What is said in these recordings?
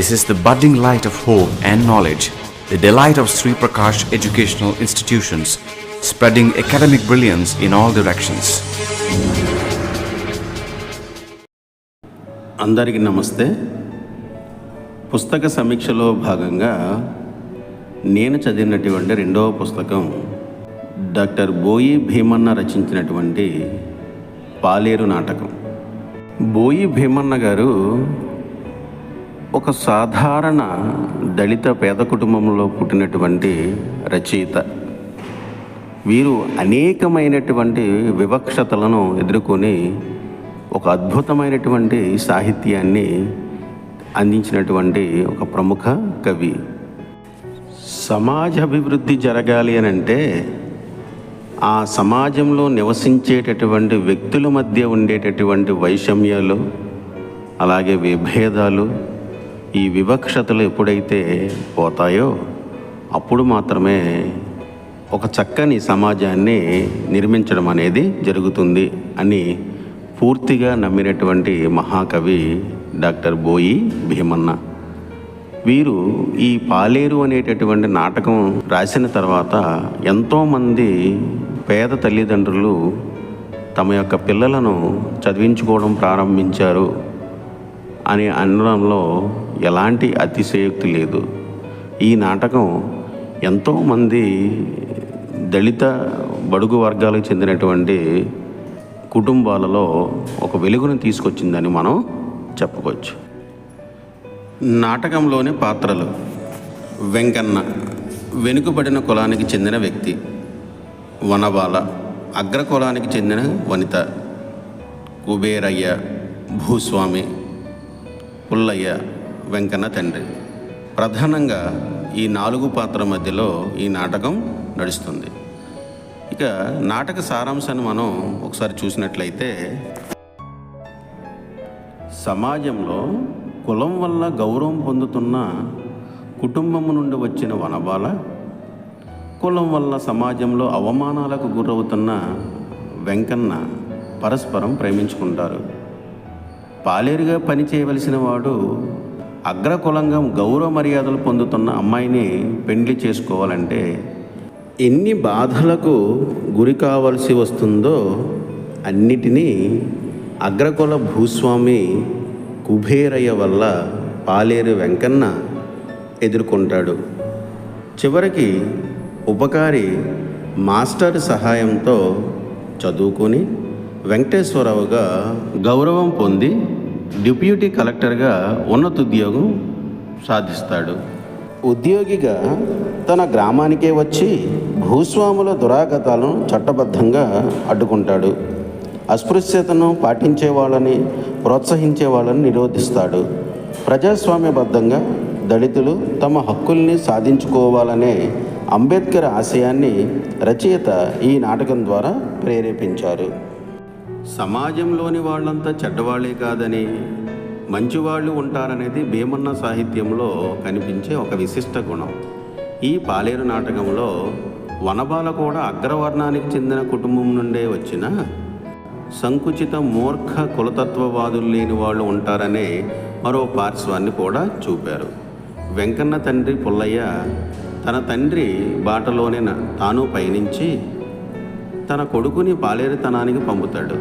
This is the budding light of hope and knowledge, the delight of Sri Prakash Educational Institutions, spreading academic brilliance in all directions. అందరికీ నమస్తే పుస్తక సమీక్షలో భాగంగా నేను చదివినటువంటి రెండవ పుస్తకం డాక్టర్ బోయి భీమన్న రచించినటువంటి పాలేరు నాటకం బోయి భీమన్న గారు ఒక సాధారణ దళిత పేద కుటుంబంలో పుట్టినటువంటి రచయిత. వీరు అనేకమైనటువంటి వివక్షతలను ఎదుర్కొని ఒక అద్భుతమైనటువంటి సాహిత్యాన్ని అందించినటువంటి ఒక ప్రముఖ కవి. సమాజ అభివృద్ధి జరగాలి అని అంటే ఆ సమాజంలో నివసించేటటువంటి వ్యక్తుల మధ్య ఉండేటటువంటి వైషమ్యాలు అలాగే విభేదాలు ఈ వివక్షతలు ఎప్పుడైతే పోతాయో అప్పుడు మాత్రమే ఒక చక్కని సమాజాన్ని నిర్మించడం అనేది జరుగుతుంది అని పూర్తిగా నమ్మినటువంటి మహాకవి డాక్టర్ బోయి భీమన్న. వీరు ఈ పాలేరు అనేటటువంటి నాటకం రాసిన తర్వాత ఎంతోమంది పేద తల్లిదండ్రులు తమ యొక్క పిల్లలను చదివించుకోవడం ప్రారంభించారు. అని అనడంలో ఎలాంటి అతిశయోక్తి లేదు. ఈ నాటకం ఎంతోమంది దళిత బడుగు వర్గాలకు చెందినటువంటి కుటుంబాలలో ఒక వెలుగును తీసుకొచ్చిందని మనం చెప్పుకోవచ్చు. నాటకంలోని పాత్రలు వెంకన్న వెనుకబడిన కులానికి చెందిన వ్యక్తి వనబాల అగ్ర కులానికి చెందిన వనిత కుబేరయ్య భూస్వామి పుల్లయ్య వెంకన్న తండ్రి. ప్రధానంగా ఈ నాలుగు పాత్ర మధ్యలో ఈ నాటకం నడుస్తుంది. ఇక నాటక సారాంశాన్ని మనం ఒకసారి చూసినట్లయితే సమాజంలో కులం వల్ల గౌరవం పొందుతున్న కుటుంబము నుండి వచ్చిన వనబాల కులం వల్ల సమాజంలో అవమానాలకు గురవుతున్న వెంకన్న పరస్పరం ప్రేమించుకుంటారు. పాలేరుగా పని చేయవలసిన వాడు అగ్రకులంగా గౌరవ మర్యాదలు పొందుతున్న అమ్మాయిని పెండ్లి చేసుకోవాలంటే ఎన్ని బాధలకు గురి కావలసి వస్తుందో అన్నిటినీ అగ్రకుల భూస్వామి కుబేరయ్య వల్ల పాలేరు వెంకన్న ఎదుర్కొంటాడు. చివరికి ఉపకారి మాస్టర్ సహాయంతో చదువుకొని వెంకటేశ్వరరావుగా గౌరవం పొంది డిప్యూటీ కలెక్టర్గా ఉన్నత ఉద్యోగం సాధిస్తాడు. ఉద్యోగిగా తన గ్రామానికే వచ్చి భూస్వాముల దురాగతాలను చట్టబద్ధంగా అడ్డుకుంటాడు. అస్పృశ్యతను పాటించే వాళ్ళని ప్రోత్సహించే వాళ్ళని నిరోధిస్తాడు. ప్రజాస్వామ్యబద్ధంగా దళితులు తమ హక్కుల్ని సాధించుకోవాలనే అంబేద్కర్ ఆశయాన్ని రచయిత ఈ నాటకం ద్వారా ప్రేరేపించారు. సమాజంలోని వాళ్ళంతా చెడ్డవాళ్ళే కాదని మంచివాళ్ళు ఉంటారనేది భీమన్న సాహిత్యంలో కనిపించే ఒక విశిష్ట గుణం. ఈ పాలేరు నాటకంలో వనబాల కూడా అగ్రవర్ణానికి చెందిన కుటుంబం నుండే వచ్చిన సంకుచిత మూర్ఖ కులతత్వవాదులు లేని వాళ్ళు ఉంటారనే మరో పార్శ్వాన్ని కూడా చూపారు. వెంకన్న తండ్రి పుల్లయ్య తన తండ్రి బాటలోనే తాను పయనించి తన కొడుకుని పాలేరుతనానికి పంపుతాడు.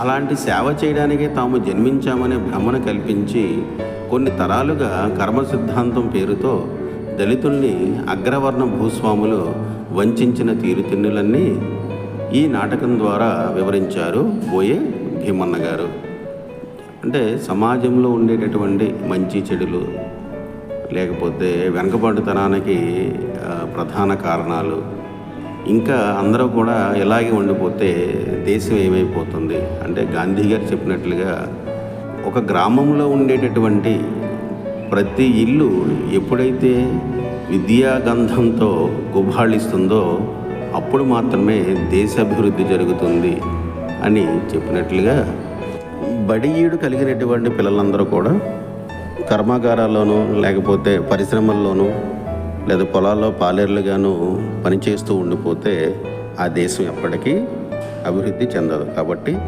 అలాంటి సేవ చేయడానికే తాము జన్మించామనే భ్రమను కల్పించి కొన్ని తరాలుగా కర్మ సిద్ధాంతం పేరుతో దళితుల్ని అగ్రవర్ణ భూస్వాములు వంచిన తీరుతిన్నులన్నీ ఈ నాటకం ద్వారా వివరించారు బోయే భీమన్న గారు. అంటే సమాజంలో ఉండేటటువంటి మంచి చెడులు లేకపోతే వెనకబాటుతనానికి ప్రధాన కారణాలు ఇంకా అందరూ కూడా ఇలాగే ఉండిపోతే దేశం ఏమైపోతుంది? అంటే గాంధీ గారు చెప్పినట్లుగా ఒక గ్రామంలో ఉండేటటువంటి ప్రతి ఇల్లు ఎప్పుడైతే విద్యాగంధంతో గుబాళిస్తుందో అప్పుడు మాత్రమే దేశాభివృద్ధి జరుగుతుంది అని చెప్పినట్లుగా బడియీడు కలిగినటువంటి పిల్లలందరూ కూడా కర్మాగారాల్లోనూ లేకపోతే పరిశ్రమల్లోనూ లేదా పొలాల్లో పాలేర్లుగాను పనిచేస్తూ ఉండిపోతే ఆ దేశం ఎప్పటికీ అభివృద్ధి చెందదు. కాబట్టి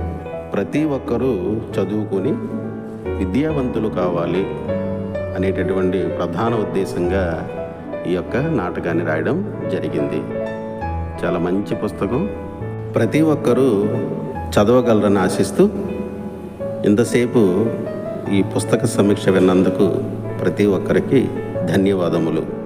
ప్రతి ఒక్కరూ చదువుకొని విద్యావంతులు కావాలి అనేటటువంటి ప్రధాన ఉద్దేశంగా ఈ యొక్క నాటకాన్ని రాయడం జరిగింది. చాలా మంచి పుస్తకం. ప్రతి ఒక్కరూ చదవగలరని ఆశిస్తూ ఇంతసేపు ఈ పుస్తక సమీక్ష విన్నందుకు ప్రతి ఒక్కరికి ధన్యవాదములు.